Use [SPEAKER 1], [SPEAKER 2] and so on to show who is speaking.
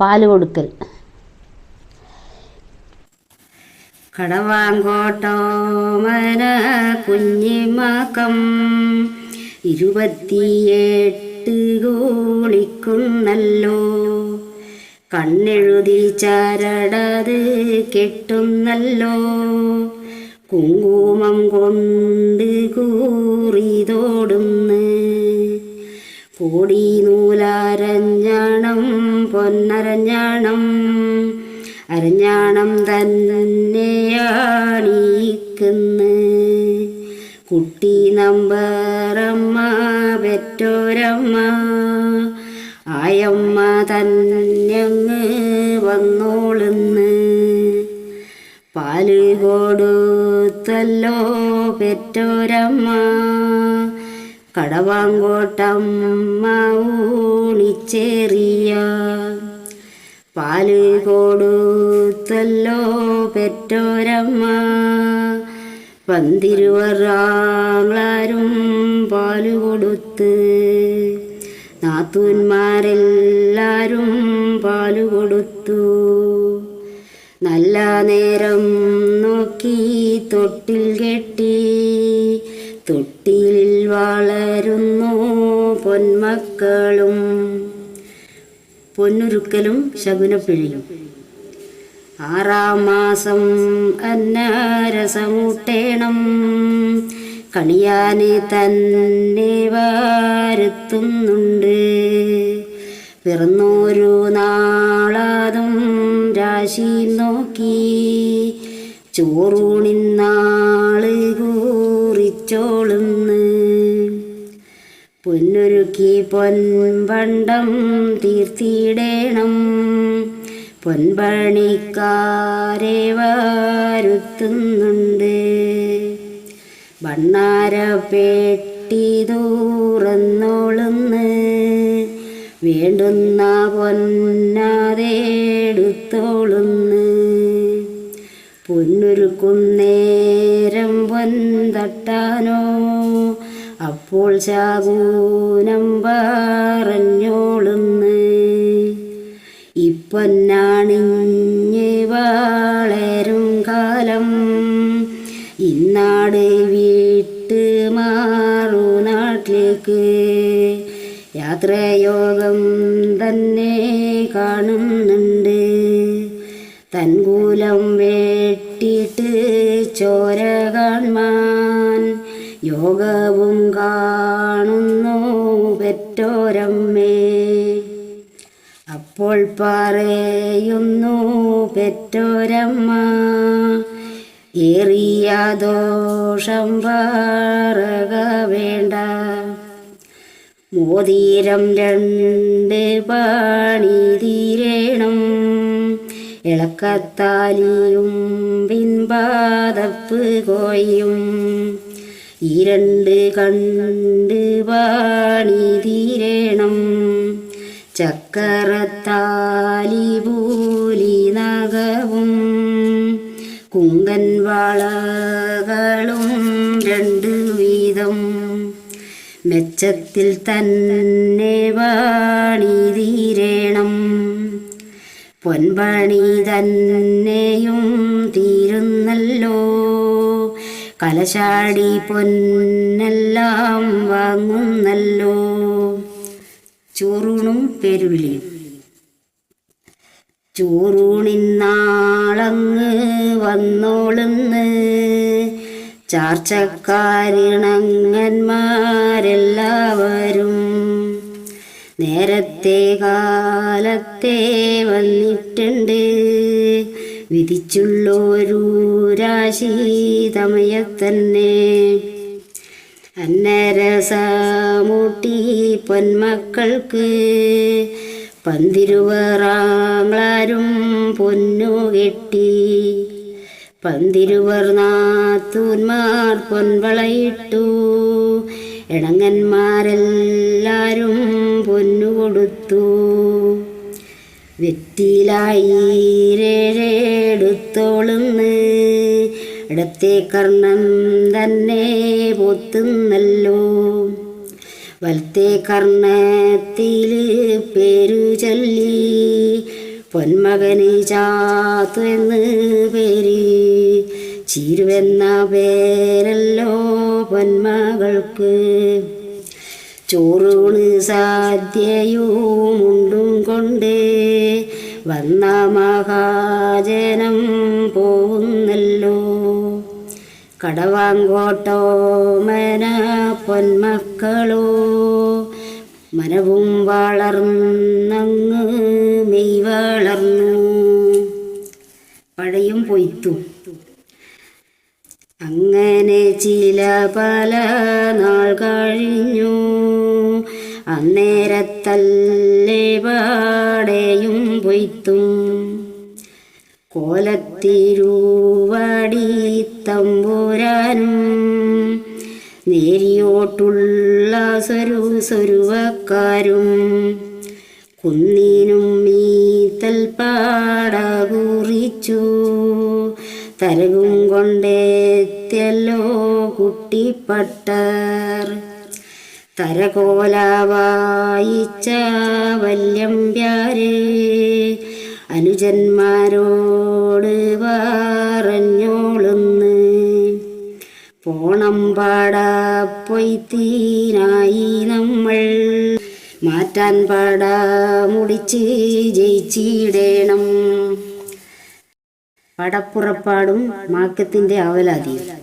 [SPEAKER 1] പാൽ കൊടുക്കൽ.
[SPEAKER 2] കടവാങ്കോട്ടോമന കുഞ്ഞിമകം ഇരുപത്തിയെട്ട് ഗോളിക്കുന്നല്ലോ കണ്ണെഴുതി ചരടത് കെട്ടുന്നല്ലോ കുങ്കുമം കൊണ്ട് കൂറിതോടുന്ന് കോടി നൂലരഞ്ഞാണം പൊന്നരഞ്ഞാണം അരഞ്ഞാണം തന്നെയാണീക്കുന്ന് കുട്ടി നമ്പറമ്മ പെറ്റോരമ്മ ആയമ്മ തന്നങ്ങ് വന്നോളുന്ന്. പാൽ കൊടുത്തല്ലോ പെറ്റോരമ്മ. കടവാങ്കോട്ടമ്മ ഊണിച്ചേറിയ പാൽ കൊടുത്തല്ലോ പെറ്റോരമ്മ. പന്തിരുവറാങ്ങളാരും പാൽ കൊടുത്ത്. നാത്തൂന്മാരെല്ലാരും പാൽ കൊടുത്തു. നല്ല നേരം നോക്കി തൊട്ടിൽ കെട്ടി. വളരുന്നു പൊന്മക്കളും. പൊന്നുരുക്കലും ശകുനപ്പിഴിയും. ആറാം മാസം അന്നാരസമൂട്ടേണം. കണിയാനെ തന്നെ വരുത്തുന്നുണ്ട്. പിറന്നൊരു നാളാതും രാശി നോക്കി. ചോറൂണിന്നാൾ പൊന്നൊരുക്കി പൊൻപണ്ടം തീർത്തിടേണം പൊൻപണിക്കാരെ വരുത്തുന്നുണ്ട് ഭണ്ണാര പെട്ടി ദൂറന്നോളുന്ന് വേണ്ടുന്ന പൊന്നാതെടുത്തോളുന്ന്. പൊന്നൊരുക്കുന്നേരം പൊന്തട്ടാനോ അപ്പോൾ ചാകൂനം പറഞ്ഞോളുന്ന് ഇപ്പൊന്നാണിഞ്ഞ് വളരും കാലം. ഇന്നാട് വീട്ട് മാറു നാട്ടിലേക്ക്. യാത്രയോഗം തന്നെ കാണുന്നുണ്ട്. തൻകൂലം വെട്ടിട്ട് ചോര കാൺമാൻ യോഗവും കാണുന്നു പെറ്റോരമ്മേ. അപ്പോൾ പറയുന്നു പെറ്റോരമ്മ ഏറിയ ദോഷം വേണ്ട. മോതിരം രണ്ട് പണി തീരേണം. ഇളക്കത്താലിയും പിൻപാതപ്പ് കോയും ഈ രണ്ട് കണ്ട് വാണി തീരണം. ചക്കരത്താലി പൂലി നഗവും കുങ്കൻ വളകളും രണ്ട് വീതം. മെച്ചത്തിൽ തന്നെ വാണി തീരണം. പൊൻപണി തന്നെയും തീരുന്നല്ലോ. കലശാടി പൊന്നെല്ലാം വാങ്ങുന്നല്ലോ. ചോറൂണും പെരുള്ളിയും. ചോറൂണിന്നാളങ്ങ് വന്നോളുന്ന്. ചാർച്ചക്കാരിണങ്ങന്മാരെല്ലാവരും നേരത്തെ കാലത്തെ വന്നിട്ടുണ്ട്. വിധിച്ചുള്ളൊരു രാശി തമയത്തന്നെ അന്നരസമൂട്ടി പൊന്മക്കൾക്ക് പന്തിരുവറാങ്ങളാരും പൊന്നു കെട്ടി പന്തിരുവർ നാത്തൂന്മാർ പൊൻവളയിട്ടു. ഇണങ്ങന്മാരെല്ലാരും പൊന്നു കൊടുത്തു വെറ്റിലായിരേടുത്തോളുന്ന് ഇടത്തെ കർണം തന്നെ പൊത്തുന്നല്ലോ. വലത്തെ കർണത്തിൽ പേരു ചൊല്ലി പൊന്മകന് ചാത്തു എന്ന് പേര്. ചീരുവെന്ന പേരല്ലോ പൊന്മകൾക്ക്. ചോറൂണ് സാധ്യയുമുണ്ടും കൊണ്ട് വന്ന മഹാജനം പോകുന്നല്ലോ കടവാങ്കോട്ടോ മന പൊന്മക്കളോ. മനവും വളർന്നങ്ങ് മെയ് വളർന്നു. പഴയും പൊയ്ത്തു. അങ്ങനെ ചില പല നാൾ കഴിഞ്ഞു. അന്നേരത്തല്ലേ പാടയും പൊയ്ത്തും. കോലത്തിരുവടി നേരിയോട്ടുള്ള സരു സരുവക്കാരും കുന്നിനും മീത്തൽ പാട കുറിച്ചു തരകും കൊണ്ടെത്തിയല്ലോ കുട്ടിപ്പട്ടർ. തരകോല വായിച്ച വല്യമ്പ്യാര് അനുജന്മാരോട് പറഞ്ഞോളുന്ന് പോണം പാട പൊയ്ത്തീനായി നമ്മൾ. മാറ്റാൻ പാട മുടിച്ച് ജയിച്ചിടേണം. പടപ്പുറപ്പാടും മാക്കത്തിന്റെ അവലാതിയും